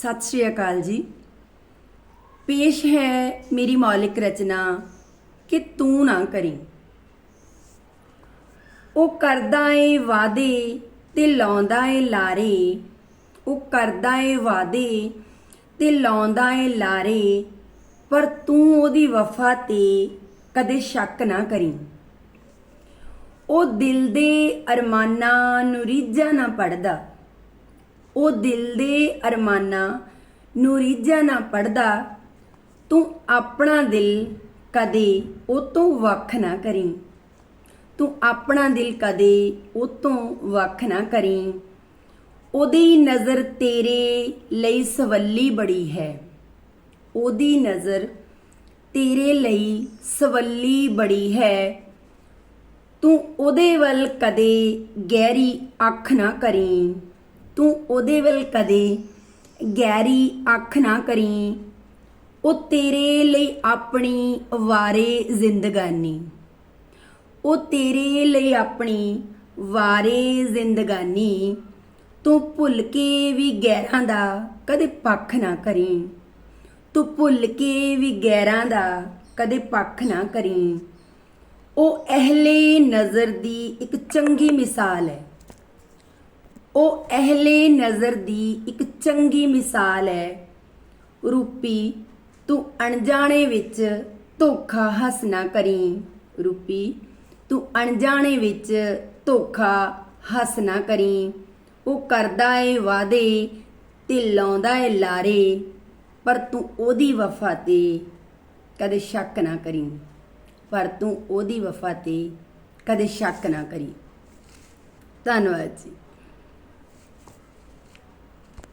ਸਤਿ ਸ਼੍ਰੀ ਅਕਾਲ ਜੀ। ਪੇਸ਼ ਹੈ ਮੇਰੀ ਮੌਲਿਕ ਰਚਨਾ, ਕਿ ਤੂੰ ਨਾ ਕਰੀ। ਉਹ ਕਰਦਾ ਏ ਵਾਦੇ ਤੇ ਲਾਉਂਦਾ ਏ ਲਾਰੇ, ਉਹ ਕਰਦਾ ਏ ਵਾਦੇ ਤੇ ਲਾਉਂਦਾ ਏ ਲਾਰੇ, ਪਰ ਤੂੰ ਉਹਦੀ ਵਫਾ ਤੇ ਕਦੇ ਸ਼ੱਕ ਨਾ ਕਰੀ। ਉਹ ਦਿਲ ਦੇ ਅਰਮਾਨਾਂ ਨੂੰ ਰੀਝਾ ਨਾ ਪੜਦਾ ਉਹ ਦਿਲ ਦੇ ਅਰਮਾਨਾਂ ਨੂੰ ਰੀਝਾ ਨਾ ਪੜਦਾ ਤੂੰ ਆਪਣਾ ਦਿਲ ਕਦੇ ਉਹ ਤੋਂ ਵੱਖ ਨਾ ਕਰੀ। ਤੂੰ ਆਪਣਾ ਦਿਲ ਕਦੇ ਉਹ ਤੋਂ ਵੱਖ ਨਾ ਕਰੀ। ਉਹਦੀ ਨਜ਼ਰ ਤੇਰੇ ਲਈ ਸਵੱਲੀ ਬੜੀ ਹੈ। ਉਹਦੀ ਨਜ਼ਰ ਤੇਰੇ ਲਈ ਸਵੱਲੀ ਬੜੀ ਹੈ। ਤੂੰ ਉਹਦੇ ਵੱਲ ਕਦੇ ਗਹਿਰੀ ਅੱਖ ਨਾ ਕਰੀ। ਤੂੰ ਉਹਦੇ ਵੱਲ ਕਦੇ ਗਹਿਰੀ ਅੱਖ ਨਾ ਕਰੀ। ਉਹ ਤੇਰੇ ਲਈ ਆਪਣੀ ਵਾਰੇ ਜ਼ਿੰਦਗਾਨੀ। ਉਹ ਤੇਰੇ ਲਈ ਆਪਣੀ ਵਾਰੇ ਜ਼ਿੰਦਗਾਨੀ। ਤੂੰ ਭੁੱਲ ਕੇ ਵੀ ਗੈਰਾਂ ਦਾ ਕਦੇ ਪੱਖ ਨਾ ਕਰੀ। ਤੂੰ ਭੁੱਲ ਕੇ ਵੀ ਗੈਰਾਂ ਦਾ ਕਦੇ ਪੱਖ ਨਾ ਕਰੀ। ਉਹ ਅਹਲੇ ਨਜ਼ਰ ਦੀ ਇੱਕ ਚੰਗੀ ਮਿਸਾਲ ਹੈ। ਉਹ ਅਹਲੇ ਨਜ਼ਰ ਦੀ ਇੱਕ ਚੰਗੀ ਮਿਸਾਲ ਹੈ। ਰੂਪੀ, ਤੂੰ ਅਣਜਾਣੇ ਵਿੱਚ ਧੋਖਾ ਹੱਸ ਨਾ ਕਰੀ। ਰੂਪੀ, ਤੂੰ ਅਣਜਾਣੇ ਵਿੱਚ ਧੋਖਾ ਹੱਸ ਨਾ ਕਰੀ। ਉਹ ਕਰਦਾ ਏ ਵਾਦੇ ਤੇ ਲਾਉਂਦਾ ਏ ਲਾਰੇ, ਪਰ ਤੂੰ ਉਹਦੀ ਵਫਾ ਤੇ ਕਦੇ ਸ਼ੱਕ ਨਾ ਕਰੀ। ਪਰ ਤੂੰ ਉਹਦੀ ਵਫਾ ਤੇ ਕਦੇ ਸ਼ੱਕ ਨਾ ਕਰੀ। ਧੰਨਵਾਦ ਜੀ।